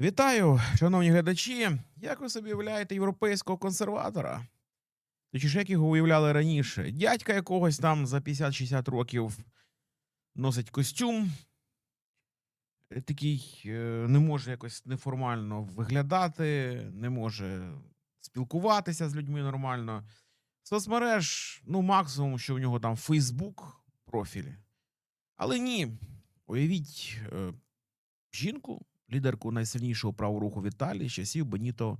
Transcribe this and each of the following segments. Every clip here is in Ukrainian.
Вітаю, шановні глядачі. Як ви собі уявляєте європейського консерватора? Точніше, як його уявляли раніше? Дядька якогось там за 50-60 років носить костюм, е, такий е, не може якось неформально виглядати, не може спілкуватися з людьми нормально. Соцмереж, ну, максимум, що у нього там Фейсбук профіль. Але ні, уявіть е, жінку, лідерку найсильнішого правого руху в Італії з часів Беніто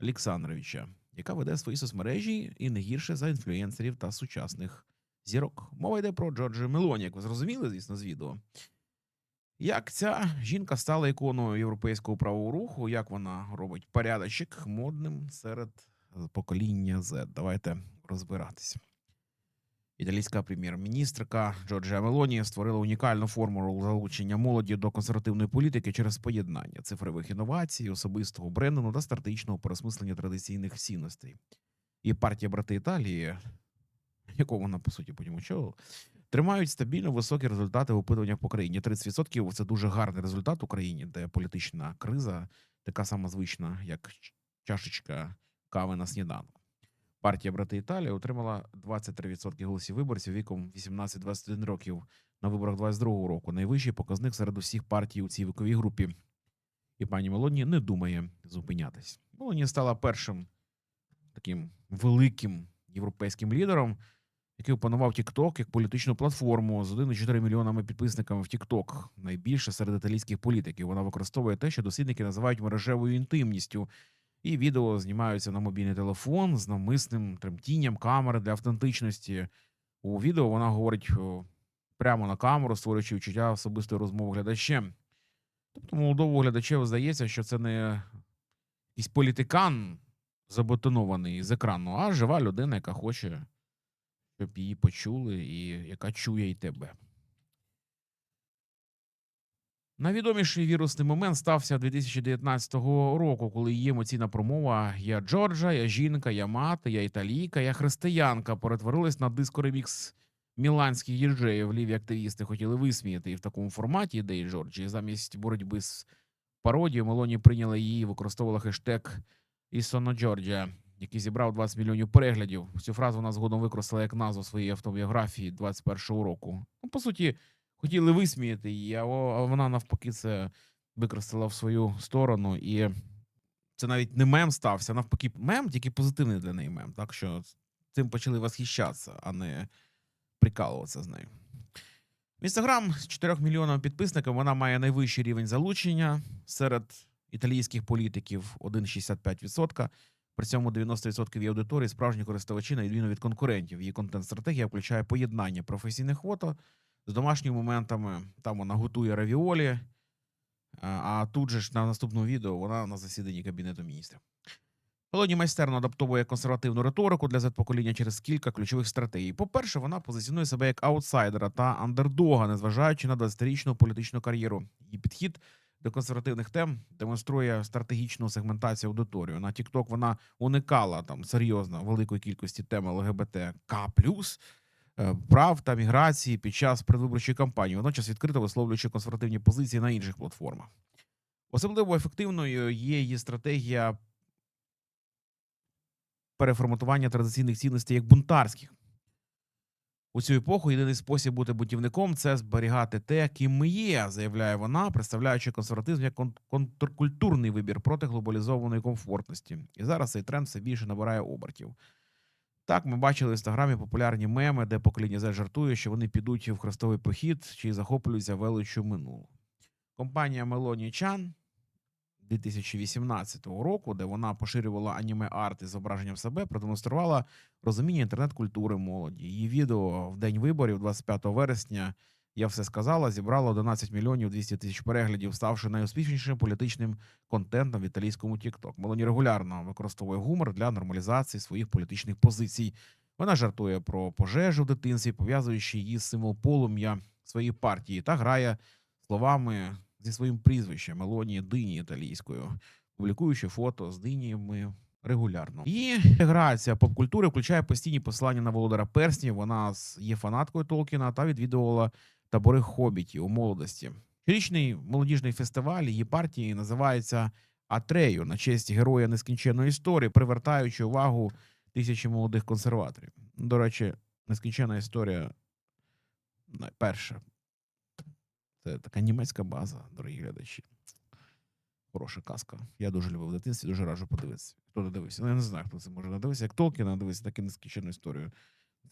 Олександровича, яка веде свої соцмережі і не гірше за інфлюенсерів та сучасних зірок. Мова йде про Джорджа Мелоні, як ви зрозуміли, звісно, з відео. Як ця жінка стала іконою європейського правого руху, як вона робить порядочок модним серед покоління Z. Давайте розбиратися. Італійська прем'єр-міністрка Джорджія Мелоні створила унікальну формулу залучення молоді до консервативної політики через поєднання цифрових інновацій, особистого брендингу та стратегічного переосмислення традиційних цінностей. І партія брати Італії, яку вона по суті потім очолила, тримають стабільно високі результати в опитуваннях по країні. 30% – це дуже гарний результат в Україні, де політична криза така сама звична, як чашечка кави на сніданок. Партія брати Італії отримала 23% голосів виборців віком 18-21 років на виборах 22 року. Найвищий показник серед усіх партій у цій віковій групі. І пані Мелоні не думає зупинятись. Мелоні стала першим таким великим європейським лідером, який опанував TikTok як політичну платформу з 1,4 мільйонами підписниками в TikTok. Найбільше серед італійських політиків. Вона використовує те, що дослідники називають мережевою інтимністю. І відео знімаються на мобільний телефон з навмисним тремтінням камери для автентичності. У відео вона говорить прямо на камеру, створюючи відчуття особистої розмови глядачем. Тобто молодому глядачеву здається, що це не якийсь політикан забетонований з екрану, а жива людина, яка хоче, щоб її почули, і яка чує і тебе. Найвідоміший вірусний момент стався 2019 року, коли її емоційна промова Я Джорджа, я жінка, я мати, я італійка, я християнка перетворилась на диско-ремікс міланських діджеїв. Ліві активісти хотіли висміяти і в такому форматі ідеї Джорджі. Замість боротьби з пародією Мелоні прийняла її, і використовувала хештег Ісоно Джорджа, який зібрав 20 мільйонів переглядів. Цю фразу вона згодом використала як назву своєї автобіографії 21-го року. Ну, по суті, хотіли висміяти її, а вона навпаки це використала в свою сторону. І це навіть не мем стався, навпаки, мем, тільки позитивний для неї мем. Так що цим почали восхищатися, а не прикалуватися з нею. В Інстаграм з 4 мільйонами підписників вона має найвищий рівень залучення серед італійських політиків 1,65%. При цьому 90% її аудиторії справжні користувачі на відміну від конкурентів. Її контент-стратегія включає поєднання професійних фото з домашніми моментами. Там вона готує равіолі. А, а тут же ж на наступному відео вона на засіданні кабінету міністрів. Мелоні майстерно адаптовує консервативну риторику для Z-покоління через кілька ключових стратегій. По-перше, вона позиціонує себе як аутсайдера та андердога, незважаючи на 20-річну політичну кар'єру. Її підхід до консервативних тем демонструє стратегічну сегментацію аудиторію. На TikTok вона уникала там серйозно великої кількості тем ЛГБТК+, е, прав та міграції під час предвиборчої кампанії, водночас відкрито висловлюючи консервативні позиції на інших платформах. Особливо ефективною є її стратегія переформатування традиційних цінностей як бунтарських. У цю епоху єдиний спосіб бути бунтівником це зберігати те, ким ми є, заявляє вона, представляючи консерватизм як контркультурний вибір проти глобалізованої комфортності. І зараз цей тренд все більше набирає обертів. Так, ми бачили в інстаграмі популярні меми, де покоління Z жартує, що вони підуть в хрестовий похід чи захоплюються величчю минулого. Компанія Мелоні Чан 2018 року, де вона поширювала аніме арт із зображенням себе, продемонструвала розуміння інтернет-культури молоді. Її відео в день виборів, 25 вересня, я все сказала, зібрало 11 мільйонів 200 тисяч переглядів, ставши найуспішнішим політичним контентом в італійському TikTok. Мелоні регулярно використовує гумор для нормалізації своїх політичних позицій. Вона жартує про пожежу в дитинстві, пов'язуючи її з символ полум'я своєї партії, та грає словами зі своїм прізвищем Мелоні Дині італійською, публікуючи фото з диніями регулярно. Її інтеграція поп-культури включає постійні посилання на володара перснів. Вона є фанаткою Толкіна та відвідувала табори хобітів у молодості. Щорічний молодіжний фестиваль її партії називається Атрею на честь героя нескінченної історії, привертаючи увагу тисячі молодих консерваторів. До речі, нескінченна історія не, перша. Це така німецька база, дорогі глядачі. Хороша казка. Я дуже любив в дитинстві, дуже раджу подивитися. Хто не дивився? Ну, я не знаю, хто це може надивитися. Як Толкіна дивитися, так і нескінченну історію.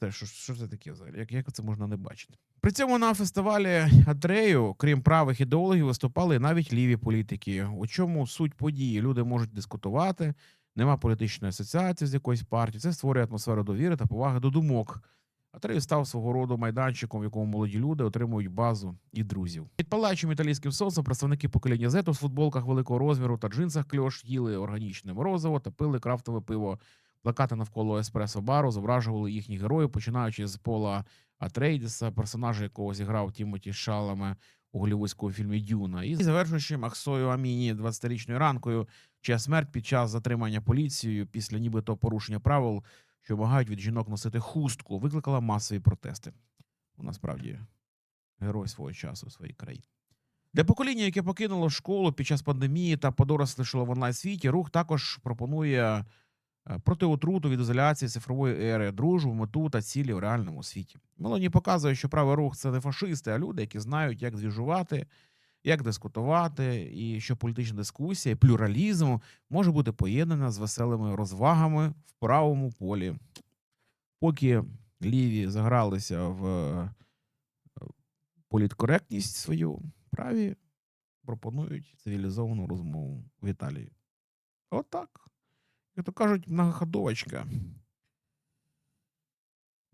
Це що, що це таке взагалі? Як, як це можна не бачити? При цьому на фестивалі Атрею, крім правих ідеологів, виступали навіть ліві політики. У чому суть події? Люди можуть дискутувати, нема політичної асоціації з якоюсь партією. Це створює атмосферу довіри та поваги до думок. Атрею став свого роду майданчиком, в якому молоді люди отримують базу і друзів. Під палаючим італійським сонцем представники покоління Z в футболках великого розміру та джинсах кльош їли органічне морозиво та пили крафтове пиво. Плакати навколо еспресо-бару зображували їхніх героїв, починаючи з Пола Атрейдіса, персонажа якого зіграв Тімоті Шаламе у голівудському фільмі Дюна, і завершуючи Максою Аміні 20-річною ранкою, чия смерть під час затримання поліцією після нібито порушення правил, що вимагають від жінок носити хустку, викликала масові протести. Ну, насправді герой свого часу в своїй країні. Для покоління, яке покинуло школу під час пандемії та подорослішало в онлайн світі, рух також пропонує е, протиотруту від ізоляції цифрової ери, дружбу, мету та цілі в реальному світі. Мелоні показує, що правий рух це не фашисти, а люди, які знають, як звіжувати, як дискутувати, і що політична дискусія, і плюралізм може бути поєднана з веселими розвагами в правому полі. Поки ліві загралися в е, політкоректність свою, праві пропонують цивілізовану розмову в Італії. Отак. Як то кажуть, многоходовочка,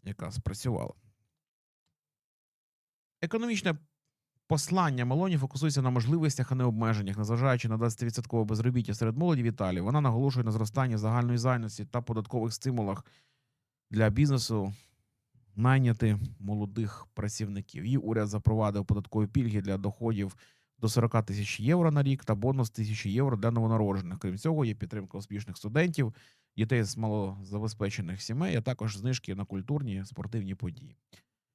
яка спрацювала. Економічне послання Мелоні фокусується на можливостях, а не обмеженнях, незважаючи на 20% безробіття серед молоді в Італії. Вона наголошує на зростанні загальної зайності та податкових стимулах для бізнесу найняти молодих працівників. Її уряд запровадив податкові пільги для доходів до 40 тисяч євро на рік та бонус тисячі євро для новонароджених. Крім цього, є підтримка успішних студентів, дітей з малозабезпечених сімей, а також знижки на культурні спортивні події.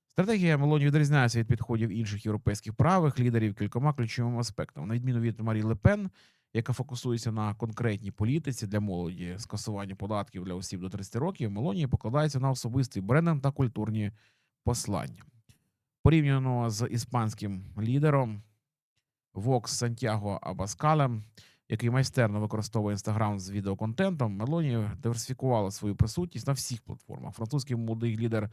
Стратегія Мелоні відрізняється від підходів інших європейських правих лідерів кількома ключовими аспектами. На відміну від Марі Лепен, яка фокусується на конкретній політиці для молоді, скасування податків для осіб до 30 років, Мелонії покладається на особистий брендинг та культурні послання. Порівняно з іспанським лідером Вокс Сантьяго Абаскалем, який майстерно використовує інстаграм з відеоконтентом, Мелоні диверсифікувала свою присутність на всіх платформах. Французький молодий лідер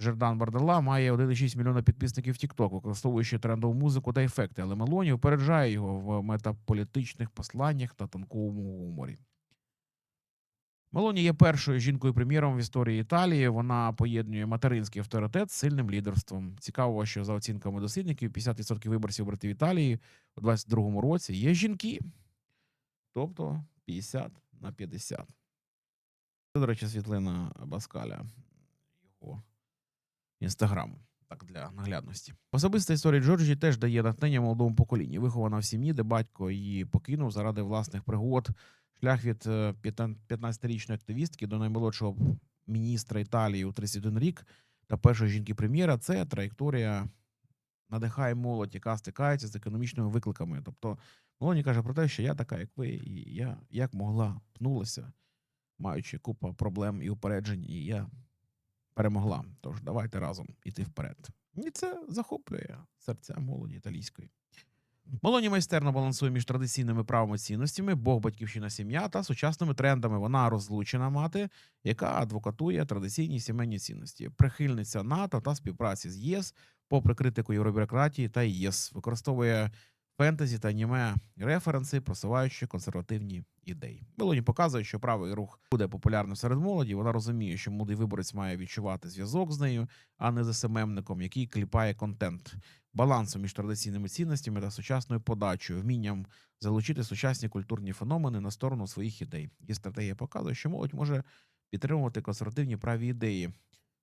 Жердан Бардела має 1,6 мільйона підписників TikTok, використовуючи трендову музику та ефекти, але Мелоні випереджає його в метаполітичних посланнях та тонкому гуморі. Мелоні є першою жінкою-прем'єром в історії Італії. Вона поєднує материнський авторитет з сильним лідерством. Цікаво, що за оцінками дослідників, 50% виборців братів Італії у 22-му році є жінки, тобто 50 на 50. Це, до речі, світлина Баскаля його інстаграму. Так, для наглядності. Особиста історія Джорджі теж дає натхнення молодому поколінні. Вихована в сім'ї, де батько її покинув заради власних пригод. Шлях від е, 15-річної активістки до наймолодшого міністра Італії у 31 рік та першої жінки-прем'єра це траєкторія надихає молодь, яка стикається з економічними викликами. Тобто Мелоні каже про те, що я така, як ви, і я як могла пнулася, маючи купу проблем і упереджень, і я перемогла. Тож давайте разом іти вперед. І це захоплює серця молоді італійської. Молоні майстерно балансує між традиційними правами цінностями, Бог, батьківщина, сім'я та сучасними трендами. Вона розлучена мати, яка адвокатує традиційні сімейні цінності, прихильниця НАТО та співпраці з ЄС, попри критику євробюрократії та ЄС, використовує фентезі та аніме референси, просуваючи консервативні ідеї. Мелоні показує, що правий рух буде популярним серед молоді. Вона розуміє, що молодий виборець має відчувати зв'язок з нею, а не з СММником, який кліпає контент. Балансом між традиційними цінностями та сучасною подачею, вмінням залучити сучасні культурні феномени на сторону своїх ідей. І стратегія показує, що молодь може підтримувати консервативні праві ідеї.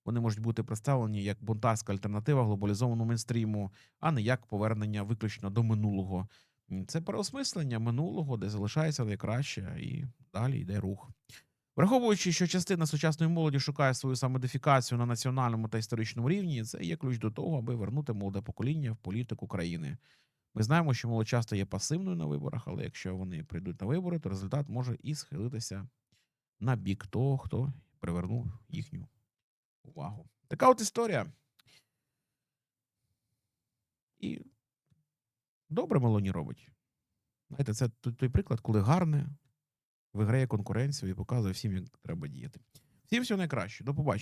Вони можуть бути представлені як бунтарська альтернатива глобалізованому мейнстріму, а не як повернення виключно до минулого. Це переосмислення минулого, де залишається найкраще, і далі йде рух. Враховуючи, що частина сучасної молоді шукає свою самодифікацію на національному та історичному рівні, це є ключ до того, аби вернути молоде покоління в політику країни. Ми знаємо, що молодь часто є пасивною на виборах, але якщо вони прийдуть на вибори, то результат може і схилитися на бік того, хто привернув їхню увагу. Така от історія. І добре Мелоні робить. Знаєте, це той приклад, коли гарне виграє конкуренцію і показує всім, як треба діяти. Всім всього найкраще. До побачення.